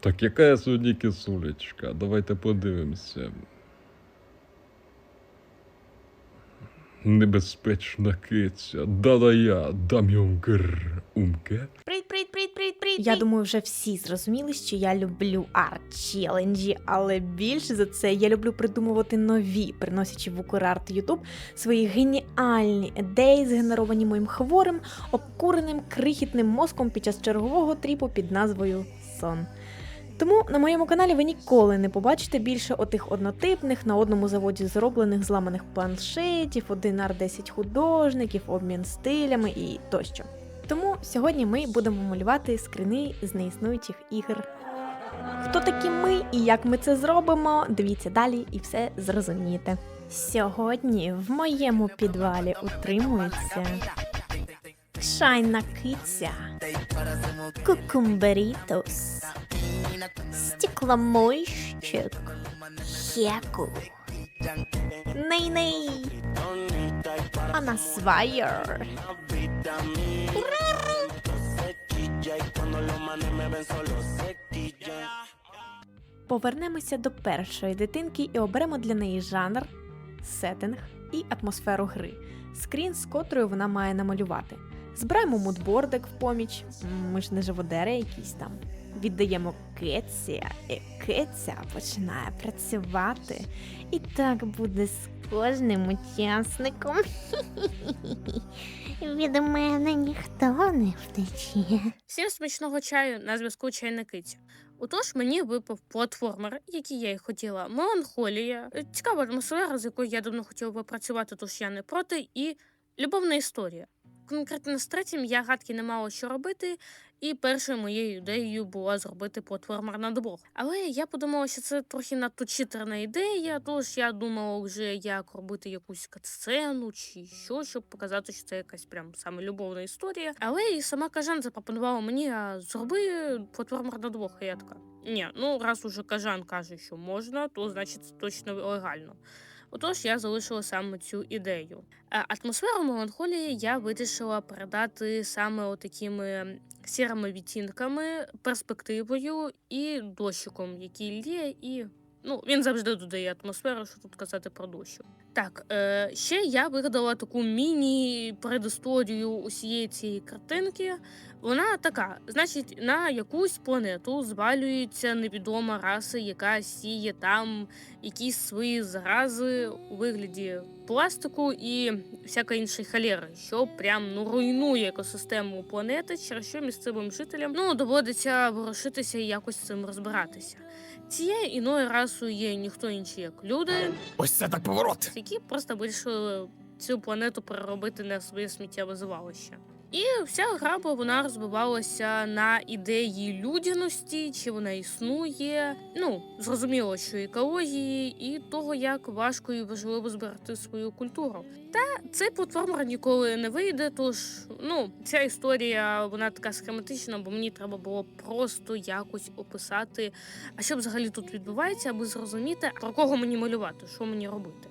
Так яка я сьогодні кисулечка? Давайте подивимося. Небезпечна киця. Да-да я, дам'юнгр умке. Привіт, привіт, привіт, привіт, привіт. Я думаю, вже всі зрозуміли, що я люблю арт-челенджі, але більше за це я люблю придумувати нові, приносячи в Украрт Ютуб свої геніальні ідеї, згенеровані моїм хворим, обкуреним крихітним мозком під час чергового тріпу під назвою Сон. Тому на моєму каналі ви ніколи не побачите більше отих однотипних на одному заводі зроблених зламаних планшетів, один ар 10 художників, обмін стилями і тощо. Тому сьогодні ми будемо малювати скрини з неіснуючих ігор. Хто такі ми і як ми це зробимо? Дивіться далі і все зрозумієте. Сьогодні в моєму підвалі утримується чайна киця, кукумберітос, стекломойщик, хеку, ней-ней, анасвайер, Повернемося до першої дитинки і оберемо для неї жанр, сеттинг і атмосферу гри, скрін, з котрою вона має намалювати. Збираємо мудбордик в поміч, ми ж не живодери якісь там. Віддаємо Кетсі, і Кется починає працювати. І так буде з кожним учасником. Від мене ніхто не втече. Всім смачного чаю на зв'язку чайна киця. Отож, мені випав платформер, який я і хотіла. Меланхолія, цікава атмосфера, з якою я давно хотіла би працювати, тож я не проти, і любовна історія. Конкретно з третім я гадки не мала що робити, і першою моєю ідеєю була зробити платформер на двох. Але я подумала, що це трохи надто читерна ідея, тож я думала вже, як робити якусь катсцену чи що, щоб показати, що це якась прям саме любовна історія. Але і сама Кажан запропонувала мені, а зроби платформер на двох. І я така. Ні, ну раз уже Кажан каже, що можна, то значить це точно легально. Отож, я залишила саме цю ідею. Е, Атмосферу меланхолії я вирішила передати саме отакими сірими відтінками, перспективою і дощиком, який ліє, і ну, він завжди додає атмосферу, що тут казати про дощу. Так, е, ще я вигадала таку міні-предісторію усієї цієї картинки. Вона така: значить, на якусь планету звалюється невідома раса, яка сіє там якісь свої зарази у вигляді пластику і всякої іншої халери, що прям ну руйнує екосистему планети, через що місцевим жителям ну доводиться ворушитися і якось з цим розбиратися. Цією іною расою є ніхто інший, як люди, Ось це так поворот. Які просто вирішили цю планету переробити на своє сміттєве звалище. І вся гра вона розвивалася на ідеї людяності, чи вона існує. Ну зрозуміло, що екології, і того, як важко і важливо зберегти свою культуру. Та цей платформер ніколи не вийде. Тож ну ця історія вона така схематична, бо мені треба було просто якось описати, а що взагалі тут відбувається, аби зрозуміти, про кого мені малювати, що мені робити.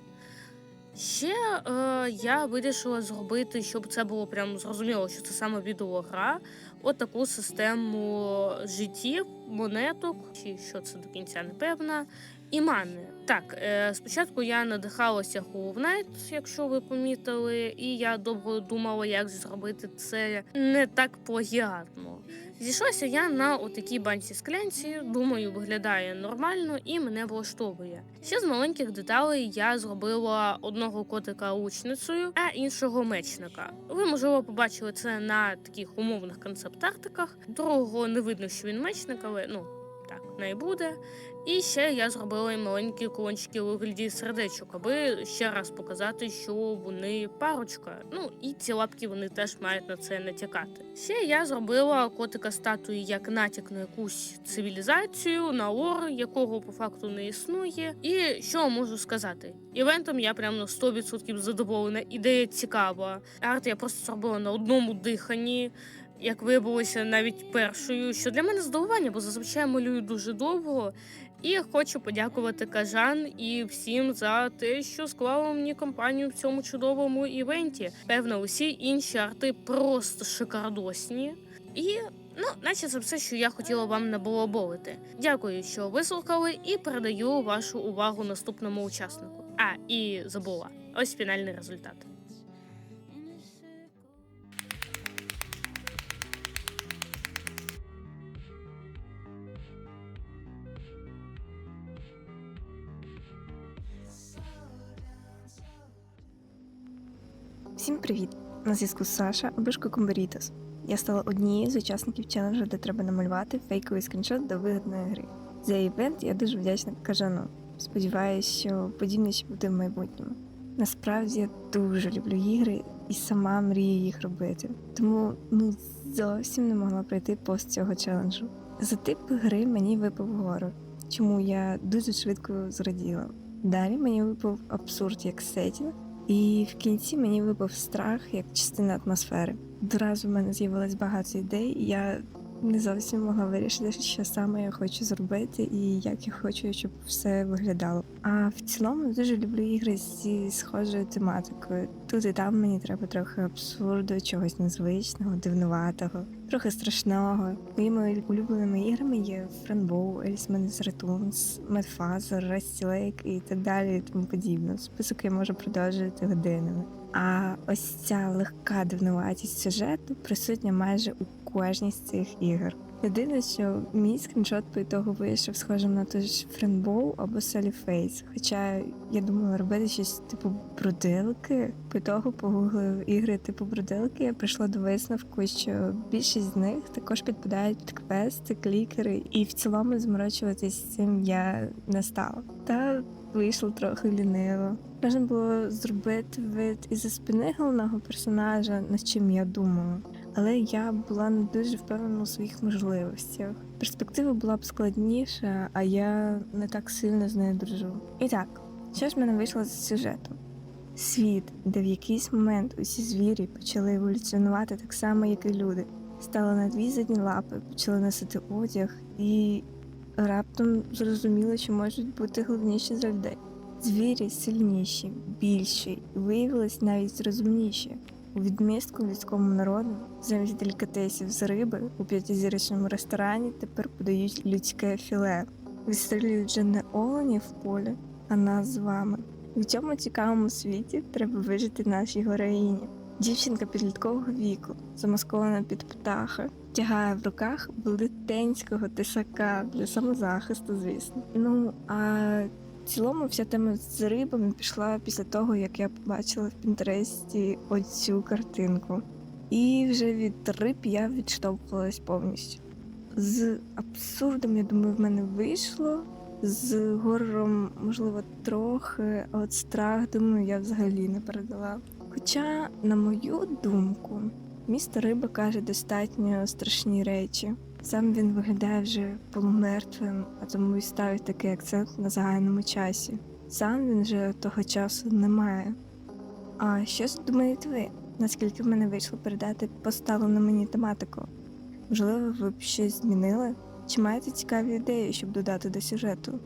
Ще е, я вирішила зробити, щоб це було прям зрозуміло, що це саме відеогра. От таку систему життів, монеток, чи що це до кінця не певна, і мани. Так, е, спочатку я надихалася Hollow якщо ви помітили, і я довго думала, як зробити це не так плагіатно. Зійшлася я на отакій банці склянці. Думаю, виглядає нормально і мене влаштовує. Ще з маленьких деталей я зробила одного котика лучницею, а іншого мечника. Ви можливо побачили це на таких умовних концепт-артиках. Другого не видно, що він мечник, але ну так не буде. І ще я зробила маленькі колончики у вигляді сердечок, аби ще раз показати, що вони парочка. Ну і ці лапки вони теж мають на це натякати. Ще я зробила котика статуї як натяк на якусь цивілізацію, на лор, якого по факту не існує. І що можу сказати? Івентом я прям на 100% задоволена. Ідея цікава. Арт я просто зробила на одному диханні. Як виявилося навіть першою, що для мене здивування, бо зазвичай малюю дуже довго. І хочу подякувати Кажан і всім за те, що склали мені компанію в цьому чудовому івенті. Певно, усі інші арти просто шикардосні. І Ну, наче це все, що я хотіла вам набалоболити. Дякую, що вислухали, і передаю вашу увагу наступному учаснику. А, і забула. Ось фінальний результат. Всім привіт! На зв'язку Саша Абишко Комберітос. Я стала однією з учасників челенджу, де треба намалювати фейковий скріншот до вигідної гри. За івент я дуже вдячна кажану. Сподіваюсь, що подібне ще буде в майбутньому. Насправді я дуже люблю ігри і сама мрію їх робити. Тому ну зовсім не могла пройти пост цього челенджу. За тип гри мені випав горор, чому я дуже швидко зраділа. Далі мені випав абсурд як сетінг, і в кінці мені випав страх як частина атмосфери. Одразу в мене з'явилось багато ідей, і я не зовсім могла вирішити, що саме я хочу зробити і як я хочу, щоб все виглядало. А в цілому дуже люблю ігри зі схожою тематикою. Тут і там мені треба трохи абсурду, чогось незвичного, дивнуватого, трохи страшного. Моїми улюбленими іграми є Alice Man's Returns, Madfather, Rusty Лейк і так далі, і тому подібне. Список я можу продовжувати годинами. А ось ця легка дивнуватість сюжету присутня майже у кожній з цих ігор. Єдине, що мій скріншот по ітогу вийшов схожим на той ж Френбоу або Face. Хоча я думала робити щось типу брудилки. По ітогу погуглив ігри типу брудилки, я прийшла до висновку, що більшість з них також підпадають під квести, клікери, і в цілому зморочуватись цим я не стала. Та вийшло трохи ліниво. Можна було зробити вид із-за спини головного персонажа, над чим я думала. Але я була не дуже впевнена у своїх можливостях. Перспектива була б складніша, а я не так сильно з нею дружу. І так, що ж мене вийшло з сюжету? Світ, де в якийсь момент усі звірі почали еволюціонувати так само, як і люди, стали на дві задні лапи, почали носити одяг і раптом зрозуміли, що можуть бути головніші за людей. Звірі сильніші, більші і виявились навіть розумніші. У відмістку людському народу замість делікатесів з риби у п'ятизірочному ресторані тепер подають людське філе. Вистрілюють вже не олені в полі, а нас з вами. В цьому цікавому світі треба вижити нашій героїні. Дівчинка підліткового віку, замаскована під птаха, тягає в руках велетенського тисака для самозахисту, звісно. Ну а цілому вся тема з рибами пішла після того, як я побачила в Пінтересті оцю картинку. І вже від риб я відштовхувалась повністю. З абсурдом, я думаю, в мене вийшло. З горором, можливо, трохи, а от страх, думаю, я взагалі не передала. Хоча, на мою думку, місто Риба каже достатньо страшні речі. Сам він виглядає вже полумертвим, а тому і ставить такий акцент на загальному часі. Сам він вже того часу немає. А що думаєте ви? Наскільки в мене вийшло передати поставлену мені тематику? Можливо, ви б щось змінили? Чи маєте цікаві ідеї, щоб додати до сюжету?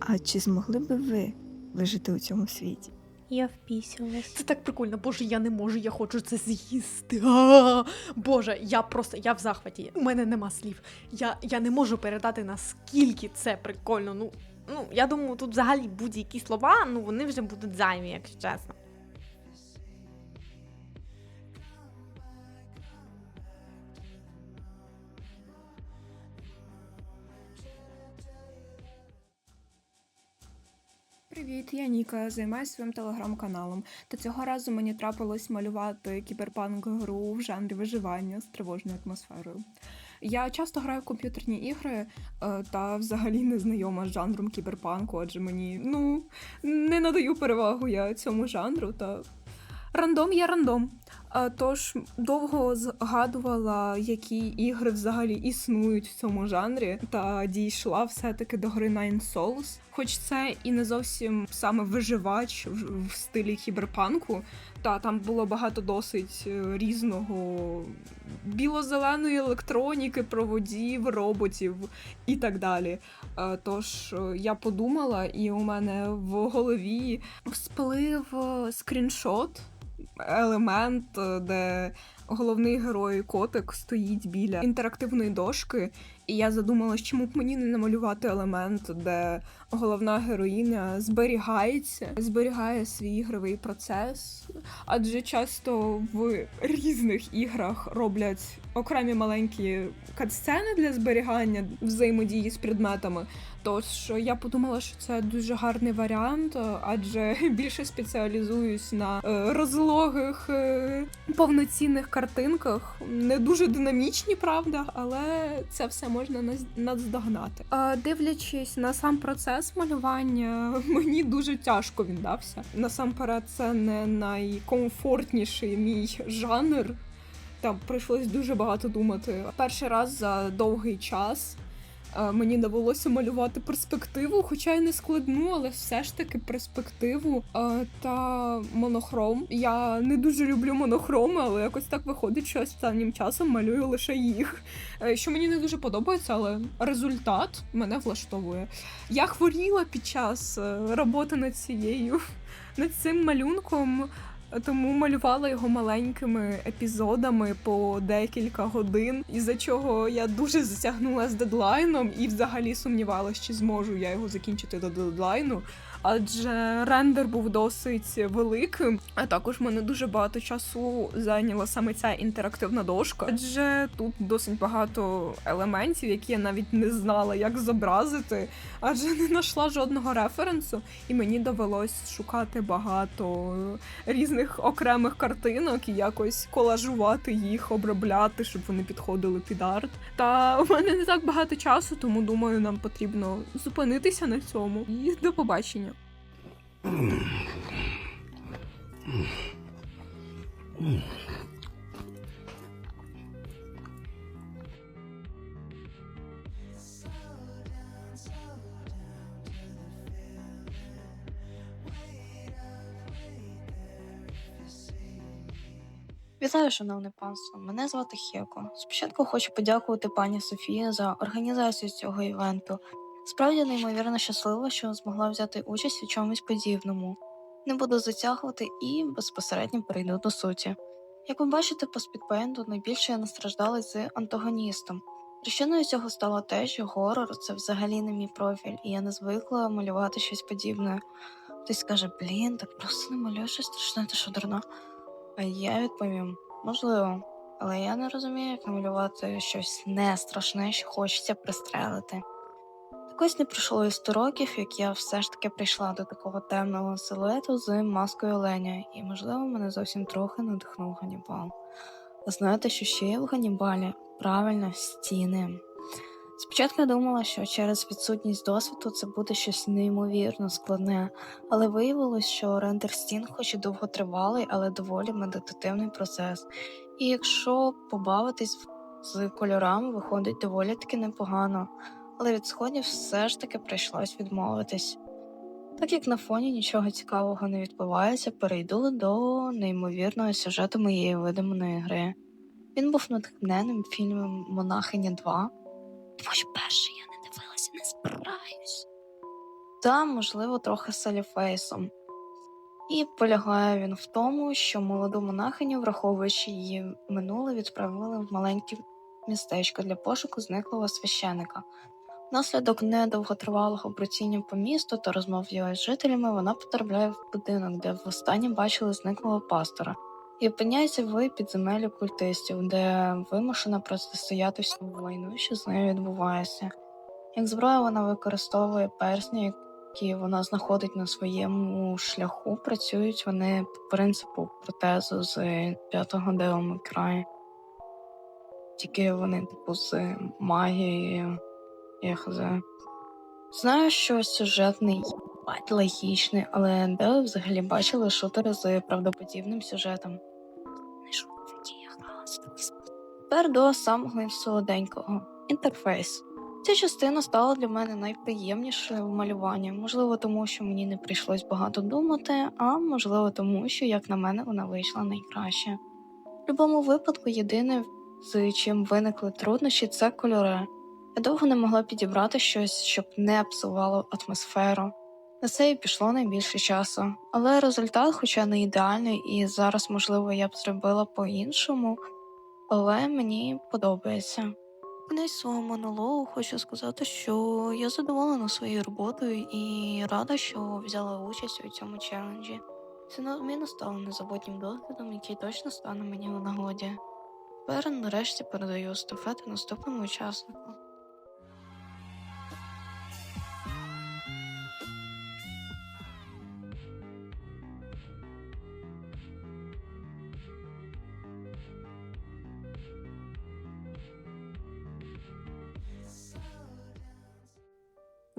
А чи змогли би ви вижити у цьому світі? Я впісялась. Це так прикольно, боже, я не можу, я хочу це з'їсти. А, Боже, я просто я в захваті. У мене нема слів. Я, я не можу передати наскільки це прикольно. Ну, ну я думаю, тут взагалі будь-які слова, ну вони вже будуть займі, якщо чесно. Привіт, я Ніка, займаюся своїм телеграм-каналом. Та цього разу мені трапилось малювати кіберпанк гру в жанрі виживання з тривожною атмосферою. Я часто граю в комп'ютерні ігри е, та взагалі не знайома з жанром кіберпанку, адже мені ну не надаю перевагу я цьому жанру та рандом є рандом. Тож довго згадувала, які ігри взагалі існують в цьому жанрі, та дійшла все-таки до гри Nine Souls. Хоч це і не зовсім саме виживач в стилі кіберпанку, та там було багато досить е, різного біло-зеленої електроніки, проводів, роботів і так далі. Е, Тож е, я подумала, і у мене в голові сплив скріншот елемент, е, де головний герой котик стоїть біля інтерактивної дошки, і я задумалась, чому б мені не намалювати елемент, де головна героїня зберігається, зберігає свій ігровий процес. Адже часто в різних іграх роблять окремі маленькі катсцени для зберігання взаємодії з предметами. Тож я подумала, що це дуже гарний варіант, адже більше спеціалізуюсь на е, розлогих е, повноцінних картинках. Не дуже динамічні, правда, але це все можна наз- наздогнати. Дивлячись на сам процес малювання, мені дуже тяжко він дався. Насамперед, це не найкомфортніший мій жанр. Там прийшлось дуже багато думати. Перший раз за довгий час мені довелося малювати перспективу, хоча й не складну, але все ж таки перспективу та монохром. Я не дуже люблю монохроми, але якось так виходить, що останнім часом малюю лише їх. Е, Що мені не дуже подобається, але результат мене влаштовує. Я хворіла під час е, роботи над цією над цим малюнком. Тому малювала його маленькими епізодами по декілька годин, із-за чого я дуже затягнула з дедлайном і взагалі сумнівалася, чи зможу я його закінчити до дедлайну. Адже рендер був досить великим, а також мене дуже багато часу зайняла саме ця інтерактивна дошка. Адже тут досить багато елементів, які я навіть не знала, як зобразити, адже не знайшла жодного референсу, і мені довелось шукати багато різних окремих картинок і якось колажувати їх, обробляти, щоб вони підходили під арт. Та у мене не так багато часу, тому думаю, нам потрібно зупинитися на цьому. І до побачення. Вітаю, шановне панство. Мене звати Хеко. Спочатку хочу подякувати пані Софії за організацію цього івенту. Справді неймовірно щаслива, що змогла взяти участь у чомусь подібному. Не буду затягувати і безпосередньо перейду до суті. Як ви бачите, по спідпейнту найбільше я настраждалась з антагоністом. Причиною цього стало те, що горор це взагалі не мій профіль, і я не звикла малювати щось подібне. Хтось скаже, блін, так просто не малюєш щось страшне, ти що дурна. А я відповім, можливо, але я не розумію, як намалювати щось не страшне, що хочеться пристрелити. Так ось не пройшло і 100 років, як я все ж таки прийшла до такого темного силуету з маскою оленя, і, можливо, мене зовсім трохи надихнув Ганібал. А знаєте, що ще є в Ганібалі? Правильно, стіни. Спочатку я думала, що через відсутність досвіду це буде щось неймовірно складне, але виявилось, що рендер стін, хоч і довготривалий, але доволі медитативний процес. І якщо побавитись з кольорами, виходить доволі таки непогано, але від сходів все ж таки прийшлось відмовитись. Так як на фоні нічого цікавого не відбувається, перейду до неймовірного сюжету моєї видуманої гри. Він був натхненним фільмом Монахиня 2. Тому що перше я не дивилася, не збираюсь. Та, можливо, трохи саліфейсом. І полягає він в тому, що молоду монахиню, враховуючи її минуле, відправили в маленьке містечко для пошуку зниклого священика. Внаслідок недовготривалого бродіння по місту та розмов з жителями вона потрапляє в будинок, де востаннє бачили зниклого пастора, і опиняється в підземеллі культистів, де вимушена протистояти всьому війну, що з нею відбувається. Як зброя вона використовує персні, які вона знаходить на своєму шляху, працюють вони по принципу протезу з п'ятого May Тільки вони, типу, з магією. Я хз. Знаю, що сюжет не логічний, але де ви взагалі бачили шутери з правдоподібним сюжетом? Не шутки, Тепер до самого солоденького інтерфейс. Ця частина стала для мене найприємнішою в малюванні. Можливо, тому що мені не прийшлось багато думати, а можливо, тому що, як на мене, вона вийшла найкраще. В будь-якому випадку, єдине, з чим виникли труднощі, це кольори. Я довго не могла підібрати щось, щоб не псувало атмосферу. На це і пішло найбільше часу. Але результат, хоча не ідеальний, і зараз, можливо, я б зробила по-іншому, але мені подобається. Кінець свого монологу хочу сказати, що я задоволена своєю роботою і рада, що взяла участь у цьому челенджі. Це неодмінно стало незабутнім досвідом, який точно стане мені у нагоді. Тепер нарешті передаю естафету наступному учаснику.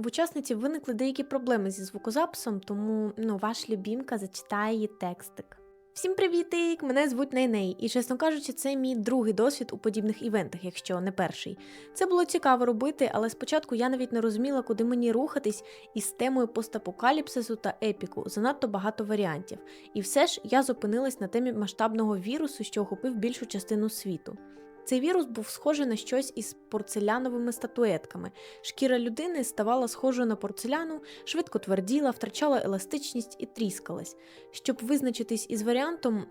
В учасниці виникли деякі проблеми зі звукозаписом, тому ну, ваш любімка зачитає її текстик. Всім привітик! Мене звуть Найней, і чесно кажучи, це мій другий досвід у подібних івентах, якщо не перший. Це було цікаво робити, але спочатку я навіть не розуміла, куди мені рухатись із темою постапокаліпсису та епіку. Занадто багато варіантів. І все ж я зупинилась на темі масштабного вірусу, що охопив більшу частину світу. Цей вірус був схожий на щось із порцеляновими статуетками. Шкіра людини ставала схожою на порцеляну, швидко тверділа, втрачала еластичність і тріскалась. Щоб визначитись із варіантом,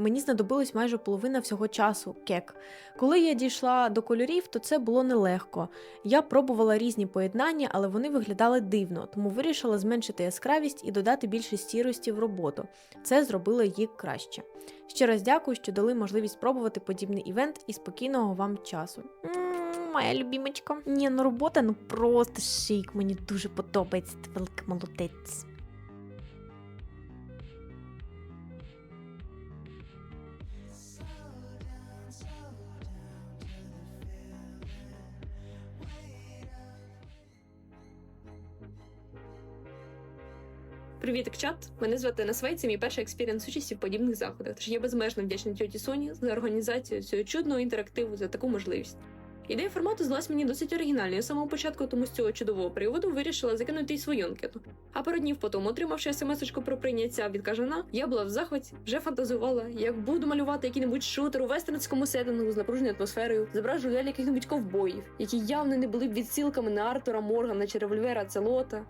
мені знадобилось майже половина всього часу кек. Коли я дійшла до кольорів, то це було нелегко. Я пробувала різні поєднання, але вони виглядали дивно, тому вирішила зменшити яскравість і додати більше сірості в роботу. Це зробило її краще. Ще раз дякую, що дали можливість спробувати подібний івент і спокійного вам часу. Моя любімочка. Ні, ну робота ну просто шик. Мені дуже подобається. Ти велика молодець. Привіт, чат! Мене звати Насвей, це мій перший експірієнс участі в подібних заходах. Тож я безмежно вдячна тьоті Соні за організацію цього чудного інтерактиву за таку можливість. Ідея формату здалась мені досить оригінальною з самого початку, тому з цього чудового приводу вирішила закинути й свою анкету. А пару днів потім, отримавши смс-очку про прийняття від кажана, я була в захваті, вже фантазувала, як буду малювати який-небудь шутер у вестернському сеттингу з напруженою атмосферою, зображу людей яких-небудь ковбоїв, які явно не були б відсилками на Артура Моргана чи револьвера Целота.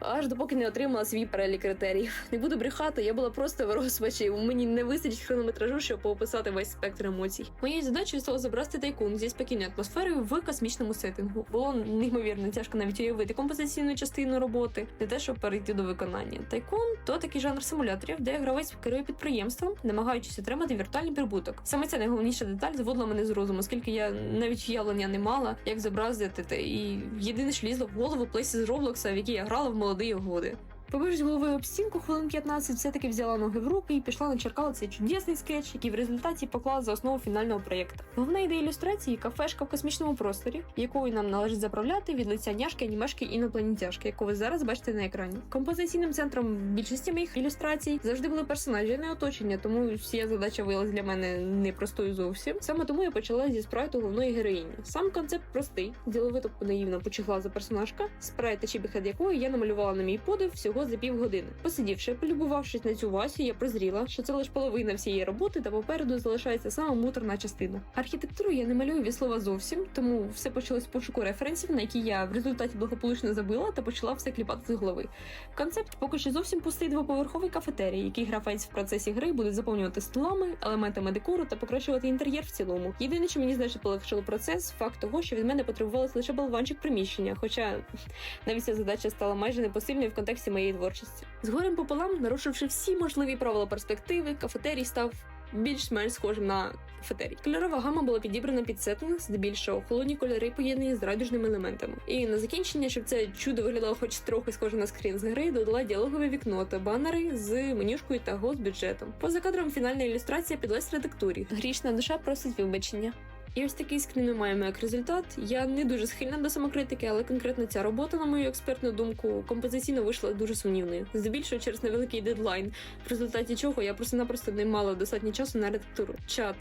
Аж допоки не отримала свій перелік критеріїв. Не буду брехати, я була просто в розпачі. Мені не вистачить хронометражу, щоб описати весь спектр емоцій. Моєю задачею стало зобразити тайкун зі спокійною атмосферою в космічному сеттингу. Було неймовірно тяжко навіть уявити композиційну частину роботи, не те, щоб перейти до виконання. Тайкун то такий жанр симуляторів, де гравець керує підприємством, намагаючись отримати віртуальний прибуток. Саме ця найголовніша деталь зводила мене з розуму, оскільки я навіть уявлення не мала, як зобразити те. І єдине, що лізло в голову плейсі з Роблокса, в якій я грала в молодий годи. Побившись головою об стінку хвилин 15, все-таки взяла ноги в руки і пішла начеркала цей чудесний скетч, який в результаті поклала за основу фінального проєкту. Головна ідея ілюстрації кафешка в космічному просторі, якою нам належить заправляти від лиця няшки, анімешки інопланетяшки, яку ви зараз бачите на екрані. Композиційним центром більшості моїх ілюстрацій завжди були персонажі, не оточення, тому всія задача виявилась для мене непростою зовсім. Саме тому я почала зі спрайту головної героїні. Сам концепт простий, діловито наївно почехла за персонажка, спрайт та чібіхед якої я намалювала на мій подив всього за півгодини. Посидівши, полюбувавшись на цю Васю, я прозріла, що це лише половина всієї роботи, та попереду залишається сама муторна частина. Архітектуру я не малюю від слова зовсім, тому все почалось з пошуку референсів, на які я в результаті благополучно забила та почала все кліпати з голови. Концепт поки що зовсім пустий двоповерховий кафетерій, який гравець в процесі гри буде заповнювати столами, елементами декору та покращувати інтер'єр в цілому. Єдине, що мені значно полегшило процес, факт того, що від мене потребувалось лише болванчик приміщення, хоча навіть ця задача стала майже непосильною в контексті моєї творчості. З горем пополам, нарушивши всі можливі правила перспективи, кафетерій став більш-менш схожим на кафетерій. Кольорова гама була підібрана під сеттинг, здебільшого холодні кольори поєднані з радужними елементами. І на закінчення, щоб це чудо виглядало хоч трохи схоже на скрін з гри, додала діалогове вікно та банери з менюшкою та гос-бюджетом. Поза кадром фінальна ілюстрація підлась редактурі. Грішна душа просить вибачення. І ось такий скрін ми маємо як результат. Я не дуже схильна до самокритики, але конкретно ця робота, на мою експертну думку, композиційно вийшла дуже сумнівною. Здебільшого через невеликий дедлайн, в результаті чого я просто-напросто не мала достатньо часу на редактуру. Чат.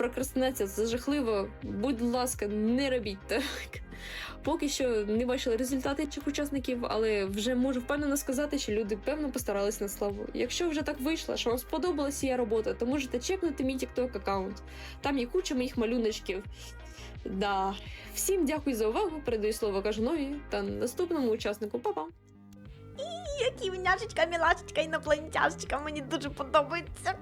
Прокрастинація це жахливо. Будь ласка, не робіть так. Поки що не бачили результати цих учасників, але вже можу впевнено сказати, що люди певно постарались на славу. Якщо вже так вийшло, що вам сподобалася її робота, то можете чекнути мій TikTok аккаунт. Там є куча моїх малюночків. Да. Всім дякую за увагу. Передаю слово кажанові та наступному учаснику. Па-па! Які няшечка, мілашечка, інопланетяшечка, мені дуже подобається.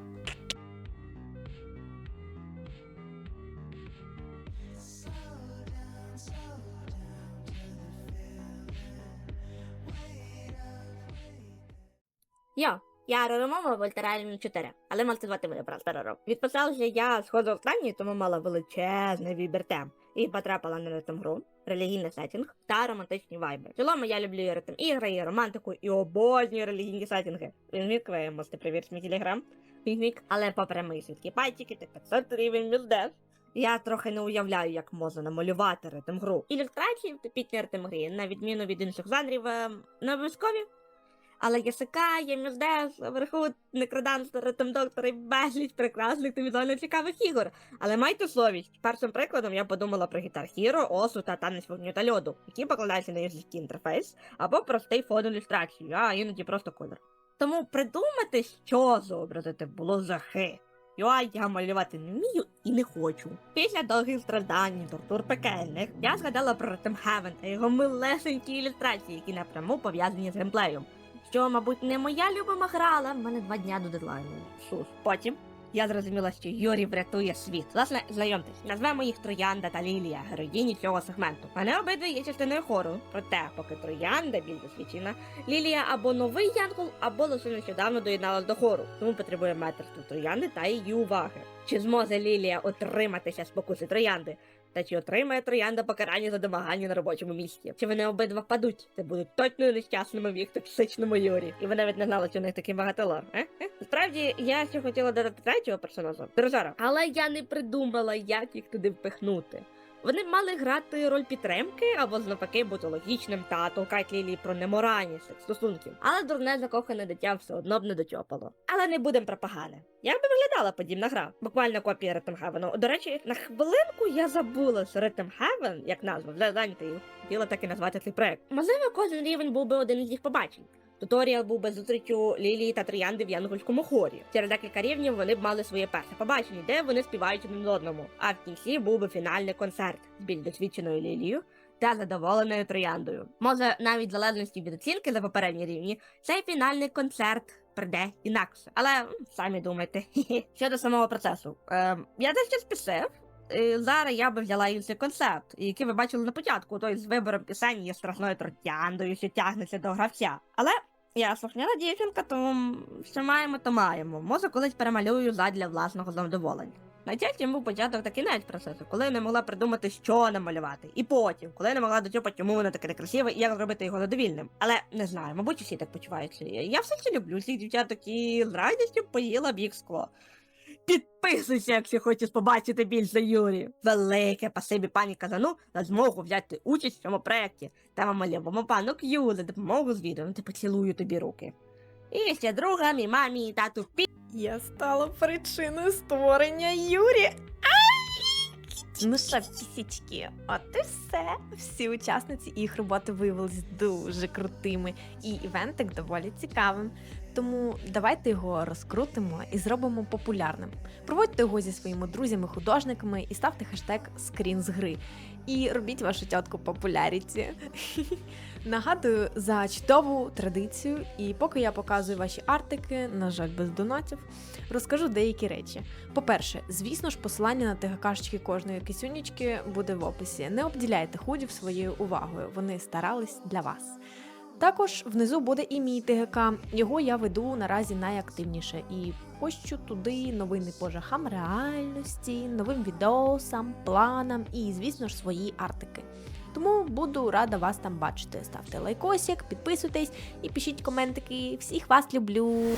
Я. Я Роромова в альтераріумі 4, але можете звати мене просто Рором. Відписалася я сходу в крайні, тому мала величезний вибір тем. І потрапила на ритм гру, релігійний сеттінг та романтичні вайби. В цілому я люблю ритм ігри, і романтику, і обожнюю релігійні сеттінги. Вінмік, ви можете перевірити мій телеграм. Вінмік, але попри мої свідкі пальчики та 500 рівень мілдев. Я трохи не уявляю, як можна намалювати ритм гру. Ілюстрації в типічній ритм грі, на відміну від інших жанрів, ем, не обов'язкові. Але Ясика, є Мюздес, вверху Некроданс, Ритм Доктор і безліч прекрасних та візуально цікавих ігор. Але майте совість. Першим прикладом я подумала про Guitar Hero, Осу та танець вогню та льоду, які покладаються на юзерський інтерфейс або простий фон ілюстрацію, а іноді просто колір. Тому придумати, що зобразити, було жахи. Йой, я малювати не вмію і не хочу. Після довгих страждань, тортур пекельних, я згадала про Heaven та його милесенькі ілюстрації, які напряму пов'язані з геймплеєм. Що, мабуть, не моя любима гра, але в мене два дня до дедлайну. Сус. Потім я зрозуміла, що Юрій врятує світ. Власне, знайомтесь, назвемо їх Троянда та Лілія, героїні цього сегменту. Вони обидві є частиною хору. Проте, поки Троянда більш досвідчена, Лілія або новий янгол, або лише нещодавно доєдналась до хору, тому потребує метрства Троянди та її уваги. Чи зможе Лілія отриматися з спокуси Троянди? Та чи отримає троянда покарання за домагання на робочому місці? Чи вони обидва впадуть? Це будуть точно нещасними в їх токсичному юрі. І ви навіть не знали, що у них такий багатолор. Е? Е? Насправді, я ще хотіла додати третього персонажа, Дрожара. Але я не придумала, як їх туди впихнути. Вони мали грати роль підтримки або навпаки бути логічним та толкати лілії про неморальність стосунків. Але дурне закохане дитя все одно б не дотьопало. Але не будемо про погане. Як би виглядала подібна гра? Буквально копія Rhythm Heaven. До речі, на хвилинку я забула, що Rhythm Heaven, як назва, вже зайнятий, хотіла так і назвати цей проект. Можливо, кожен рівень був би один із їх побачень. Туторіал був би зустрічю Лілії та Троянди в янгольському хорі. Через декілька рівнів вони б мали своє перше побачення, де вони співають один одному. А в кінці був би фінальний концерт з більш досвідченою Лілією та задоволеною трояндою. Може, навіть в залежності від оцінки за попередні рівні, цей фінальний концерт прийде інакше. Але самі думайте. Щодо самого процесу, ем, я дещо спішив. Зараз я би взяла інший концепт, який ви бачили на початку, той з вибором пісень є страшною трояндою, що тягнеться до гравця. Але я слухняна дівчинка, тому що маємо, то маємо. Може, колись перемалюю задля власного задоволення. Найчастіше був початок та кінець процесу, коли не могла придумати, що намалювати. І потім, коли не могла дочупати, чому воно таке некрасиве і як зробити його задовільним. Але не знаю, мабуть, усі так почуваються. Я все ще люблю всіх дівчаток і з радістю поїла б їх скло. Підписуйся, якщо хочеш побачити більше Юрі. Велике пасибі пані Казану за змогу взяти участь в цьому проєкті. Та вам любимо пану К'ю за допомогу з відео. Ти поцілую тобі руки. І ще друга, мій мамі і тату пі. Я стала причиною створення Юрі. Ну що, пісічки, от і все. Всі учасниці їх роботи виявились дуже крутими, і івентик доволі цікавим. Тому давайте його розкрутимо і зробимо популярним. Проводьте його зі своїми друзями-художниками і ставте хештег скрін з гри. І робіть вашу тітку популяріті. Нагадую за чудову традицію, і поки я показую ваші артики, на жаль, без донатів, розкажу деякі речі. По-перше, звісно ж, посилання на ТГКшечки кожної кисюнічки буде в описі. Не обділяйте худів своєю увагою, вони старались для вас. Також внизу буде і мій ТГК. Його я веду наразі найактивніше і пощу туди новини по жахам реальності, новим відосам, планам і, звісно ж, свої артики. Тому буду рада вас там бачити. Ставте лайкосик, підписуйтесь і пишіть коментики. Всіх вас люблю!